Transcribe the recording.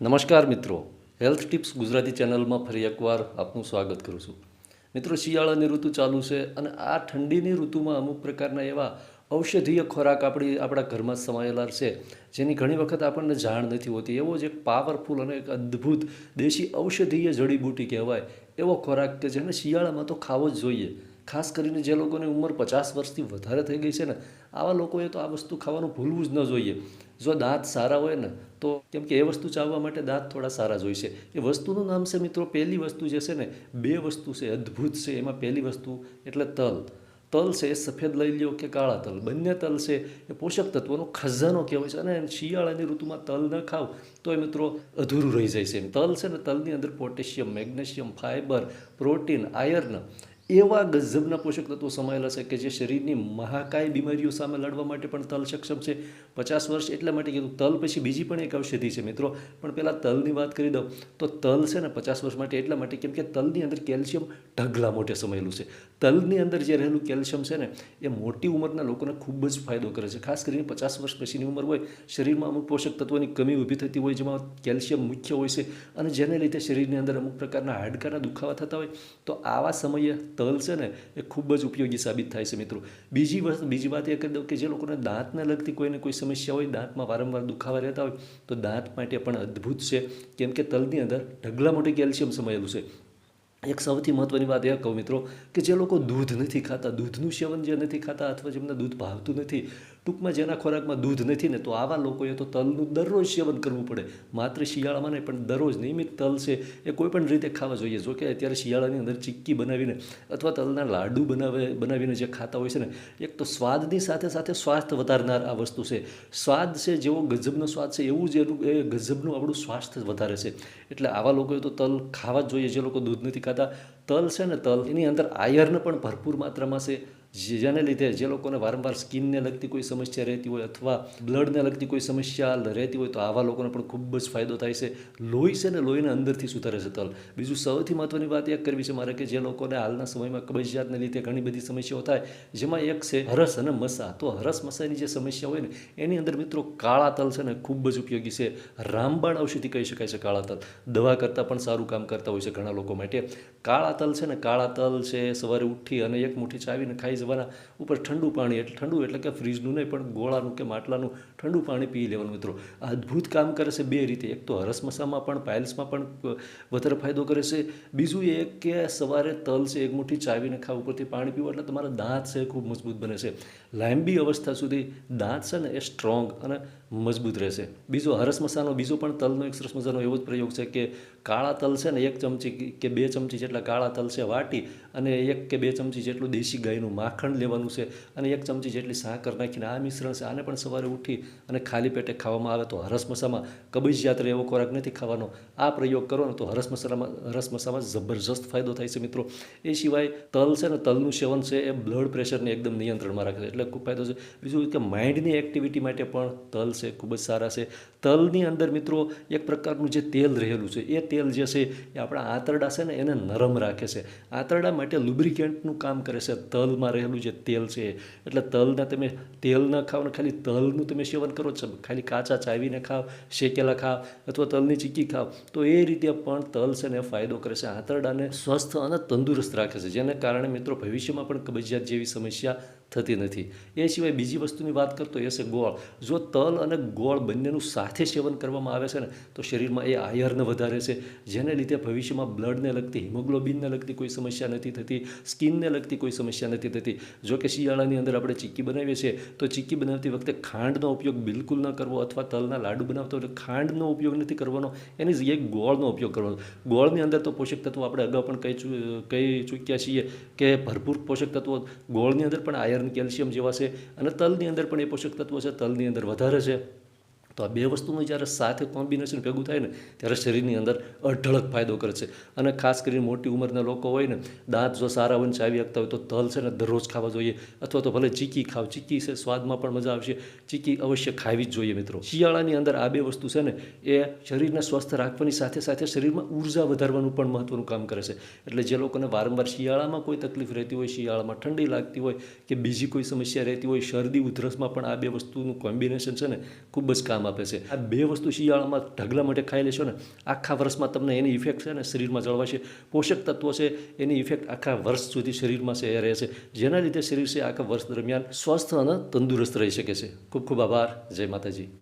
નમસ્કાર મિત્રો. Health tips Gujarati ચેનલમાં ફરી એકવાર આપનું સ્વાગત કરું છું. મિત્રો, શિયાળાની ઋતુ ચાલુ છે અને આ ઠંડીની ઋતુમાં અમુક પ્રકારના એવા ઔષધીય ખોરાક આપણી, આપણા ઘરમાં સમાયેલા છે, જેની ઘણી વખત આપણને જાણ નથી હોતી. એવો જ એક પાવરફુલ અને એક અદ્ભુત દેશી ઔષધીય જડીબૂટી કહેવાય એવો ખોરાક કે જેને શિયાળામાં તો ખાવો જ જોઈએ. ખાસ કરીને જે લોકોની ઉંમર પચાસ વર્ષથી વધારે થઈ ગઈ છે ને, આવા લોકોએ તો આ વસ્તુ ખાવાનું ભૂલવું જ ન જોઈએ. જો દાંત સારા હોય ને તો કેમ કે એ વસ્તુ ચાવવા માટે દાંત થોડા સારા જોઈશે એ વસ્તુનું નામ છે મિત્રો પહેલી વસ્તુ જે છે ને, બે વસ્તુ છે, અદ્ભુત છે. એમાં પહેલી વસ્તુ એટલે તલ. તલ છે એ સફેદ લઈ લ્યો કે કાળા તલ? બંને તલ છે એ પોષક તત્વોનો ખજાનો કહેવાય છે અને શિયાળાની ઋતુમાં તલ ન ખાવ તો એ મિત્રો અધૂરું રહી જાય છે તલ છે ને તલની અંદર potassium, magnesium fibre protein, iron એવા ગજબના પોષક તત્વો સમાયેલા છે કે જે શરીરની મહાકાય બીમારીઓ સામે લડવા માટે પણ તલ સક્ષમ છે. પચાસ વર્ષ એટલા માટે કીધું તલ પછી બીજી પણ એક ઔષધિ છે મિત્રો. પણ પહેલાં તલની વાત કરી દઉં, તો તલ છે ને પચાસ વર્ષ માટે એટલા માટે કેમ કે તલની અંદર કેલ્શિયમ ઢગલા મોટે સમાયેલું છે. તલની અંદર જે રહેલું કેલ્શિયમ છે ને, એ મોટી ઉંમરના લોકોને ખૂબ જ ફાયદો કરે છે. ખાસ કરીને પચાસ વર્ષ પછીની ઉંમર હોય, શરીરમાં અમુક પોષક તત્વોની કમી ઊભી થતી હોય, જેમાં કેલ્શિયમ મુખ્ય હોય છે. અને જેને લીધે શરીરની અંદર અમુક પ્રકારના હાડકાના દુખાવા થતા હોય, તો આવા સમયે તલ છે ને, એ ખૂબ જ ઉપયોગી સાબિત થાય છે મિત્રો. બીજી વસ્તુ બીજી વાત એ કરી દઉં કે જે લોકોને દાંતને લગતી કોઈને કોઈ સમસ્યા હોય, દાંતમાં વારંવાર દુખાવા રહેતા હોય, તો દાંત માટે પણ અદ્ભુત છે. કેમ કે તલની અંદર ઢગલા મોટી કેલ્શિયમ સમાયેલું છે. એક સૌથી મહત્ત્વની વાત એ કહું મિત્રો કે જે લોકો દૂધ નથી ખાતા, દૂધનું સેવન જે નથી ખાતા અથવા જેમને દૂધ ભાવતું નથી, ટૂંકમાં જેના ખોરાકમાં દૂધ નથી ને તો આવા લોકોએ તો તલનું દરરોજ સેવન કરવું પડે. માત્ર શિયાળામાં નહીં, પણ દરરોજ નિયમિત તલ છે એ કોઈપણ રીતે ખાવા જોઈએ. જો કે અત્યારે શિયાળાની અંદર ચીક્કી બનાવીને અથવા તલના લાડુ બનાવે, બનાવીને જે ખાતા હોય છે ને, એક તો સ્વાદની સાથે સાથે સ્વાસ્થ્ય વધારનાર આ વસ્તુ છે. સ્વાદ છે, જેવો ગજબનો સ્વાદ છે, એવું જ એનું, એ ગજબનું આપણું સ્વાસ્થ્ય વધારે છે. એટલે આવા લોકોએ તો તલ ખાવા જ જોઈએ. જે લોકો દૂધ નથી ખાતા The. તલ છે ને તલ, એની અંદર આયર્ન પણ ભરપૂર માત્રામાં છે. જેને લીધે જે લોકોને વારંવાર સ્કિનને લગતી કોઈ સમસ્યા રહેતી હોય અથવા બ્લડને લગતી કોઈ સમસ્યા રહેતી હોય તો આવા લોકોને પણ ખૂબ જ ફાયદો થાય છે. લોહી છે ને લોહીને અંદરથી સુધારે છે તલ. બીજું સૌથી મહત્ત્વની વાત એ કરવી છે મારે કે જે લોકોને હાલના સમયમાં કબજિયાતને લીધે ઘણી બધી સમસ્યાઓ થાય, જેમાં એક છે હરસ અને મસા. તો હરસ મસાની જે સમસ્યા હોય ને, એની અંદર મિત્રો કાળા તલ છે ને ખૂબ જ ઉપયોગી છે. રામબાણ ઔષધિ કહી શકાય છે કાળા તલ. દવા કરતાં પણ સારું કામ કરતા હોય છે ઘણા લોકો માટે. કાળા તલ છે ને કાળા તલ છે, સવારે ઉઠી અને એક મુઠ્ઠી ચાવીને ખાઈ જવાના ઉપર ઠંડુ પાણી, એટલે ઠંડુ એટલે કે ફ્રીજનું નહીં, પણ ગોળાનું કે માટલાનું ઠંડુ પાણી પી લેવાનું મિત્રો. અદ્ભુત કામ કરે છે બે રીતે. એક તો હરસમસામાં પણ, પાયલ્સમાં પણ વધારે ફાયદો કરે છે. બીજું એ કે સવારે તલ છે, એક મુઠ્ઠી ચાવીને ખાવ, ઉપરથી પાણી પીવું, એટલે તમારા દાંત છે ખૂબ મજબૂત બને છે. લાંબી અવસ્થા સુધી દાંત છે ને એ સ્ટ્રોંગ અને મજબૂત રહેશે. બીજો હરસ મસાનો, બીજો પણ તલનો એક સરસ મજાનો એવો જ પ્રયોગ છે કે કાળા તલ છે ને, એક ચમચી કે બે ચમચી જેટલા કાળા તલ છે વાટી અને એક કે બે ચમચી જેટલું દેશી ગાયનું માખણ લેવાનું છે અને એક ચમચી જેટલી સાકર નાખીને આ મિશ્રણ છે. આને પણ સવારે ઉઠી અને ખાલી પેટે ખાવામાં આવે તો હરસ મસામાં કબજિયાત એવો ખોરાક નથી ખાવાનો. આ પ્રયોગ કરો ને તો હરસ હરસમસામાં હરસ મસામાં જબરજસ્ત ફાયદો થાય છે મિત્રો. એ સિવાય તલ છે ને, તલનું સેવન છે એ બ્લડ પ્રેશરને એકદમ નિયંત્રણમાં રાખે છે. એટલે ખૂબ ફાયદો છે. બીજું કે માઇન્ડની એક્ટિવિટી માટે પણ તલ છે, ખૂબ જ સારા છે. તલની અંદર મિત્રો એક પ્રકારનું જે તેલ રહેલું છે, એ તેલ જે છે એ આપણા આંતરડા છે ને એને નરમ રાખે છે. આંતરડા માટે લુબ્રિકેન્ટનું કામ કરે છે. તલમાં રહેલું જે તેલ છે, એટલે તલના તમે તેલ ન ખાઓ ને ખાલી તલનું તમે સેવન કરો છો. ખાલી કાચા ચાવીને ખાઓ શેકેલા ખાવ અથવા તલની ચીક્કી ખાઓ તો એ રીતે પણ તલ છે ને ફાયદો કરે છે. આંતરડાને સ્વસ્થ અને તંદુરસ્ત રાખે છે. જેને કારણે મિત્રો ભવિષ્યમાં પણ કબજિયાત જેવી સમસ્યા થતી નથી. એ સિવાય બીજી વસ્તુની વાત કરતો એ છે ગોળ. જો તલ અને ગોળ બંનેનું સાથે સેવન કરવામાં આવે છે ને, તો શરીરમાં એ આયર્ન વધારે છે. જેને લીધે ભવિષ્યમાં બ્લડને લગતી, હિમોગ્લોબિનને લગતી કોઈ સમસ્યા નથી થતી, સ્કિનને લગતી કોઈ સમસ્યા નથી થતી. જો કે શિયાળાની અંદર આપણે ચીક્કી બનાવીએ છીએ, તો ચીક્કી બનાવતી વખતે ખાંડનો ઉપયોગ બિલકુલ ન કરવો અથવા તલના લાડુ બનાવતો એટલે ખાંડનો ઉપયોગ નથી કરવાનો. એની જગ્યાએ ગોળનો ઉપયોગ કરવાનો ગોળની અંદર તો પોષક તત્વો આપણે અગાઉ પણ કહી કહી ચૂક્યા છીએ કે ભરપૂર પોષક તત્વો ગોળની અંદર પણ આયર્ન કેલ્શિયમ જેવા છે અને તલની અંદર પણ એ પોષક તત્વો છે, તલની અંદર વધારે છે. તો આ બે વસ્તુનું જ્યારે સાથે કોમ્બિનેશન ભેગું થાય ને, ત્યારે શરીરની અંદર અઢળક ફાયદો કરે છે. અને ખાસ કરીને મોટી ઉંમરના લોકો હોય ને, દાંત જો સારા વંશ આવી શકતા હોય તો તલ છે ને દરરોજ ખાવા જોઈએ. અથવા તો ભલે ચીકી ખાવ, ચીકી છે, સ્વાદમાં પણ મજા આવશે. ચીકી અવશ્ય ખાવી જ જોઈએ મિત્રો. શિયાળાની અંદર આ બે વસ્તુ છે ને, એ શરીરને સ્વસ્થ રાખવાની સાથે સાથે શરીરમાં ઊર્જા વધારવાનું પણ મહત્ત્વનું કામ કરે છે. એટલે જે લોકોને વારંવાર શિયાળામાં કોઈ તકલીફ રહેતી હોય, શિયાળામાં ઠંડી લાગતી હોય કે બીજી કોઈ સમસ્યા રહેતી હોય, શરદી, ઉધરસમાં પણ આ બે વસ્તુનું કોમ્બિનેશન છે ને, ખૂબ જ કામ આરામ આપે છે. આ બે વસ્તુ શિયાળામાં ઢગલા માટે ખાઈ લેશો ને, આખા વર્ષમાં તમને એની ઇફેક્ટ છે ને શરીરમાં જળવાશે. પોષક તત્વો છે, એની ઇફેક્ટ આખા વર્ષ સુધી શરીરમાં છે, એ રહે છે જેના લીધે શરીર છે આખા વર્ષ દરમિયાન સ્વસ્થ અને તંદુરસ્ત રહી શકે છે. ખૂબ ખૂબ આભાર. જય માતાજી.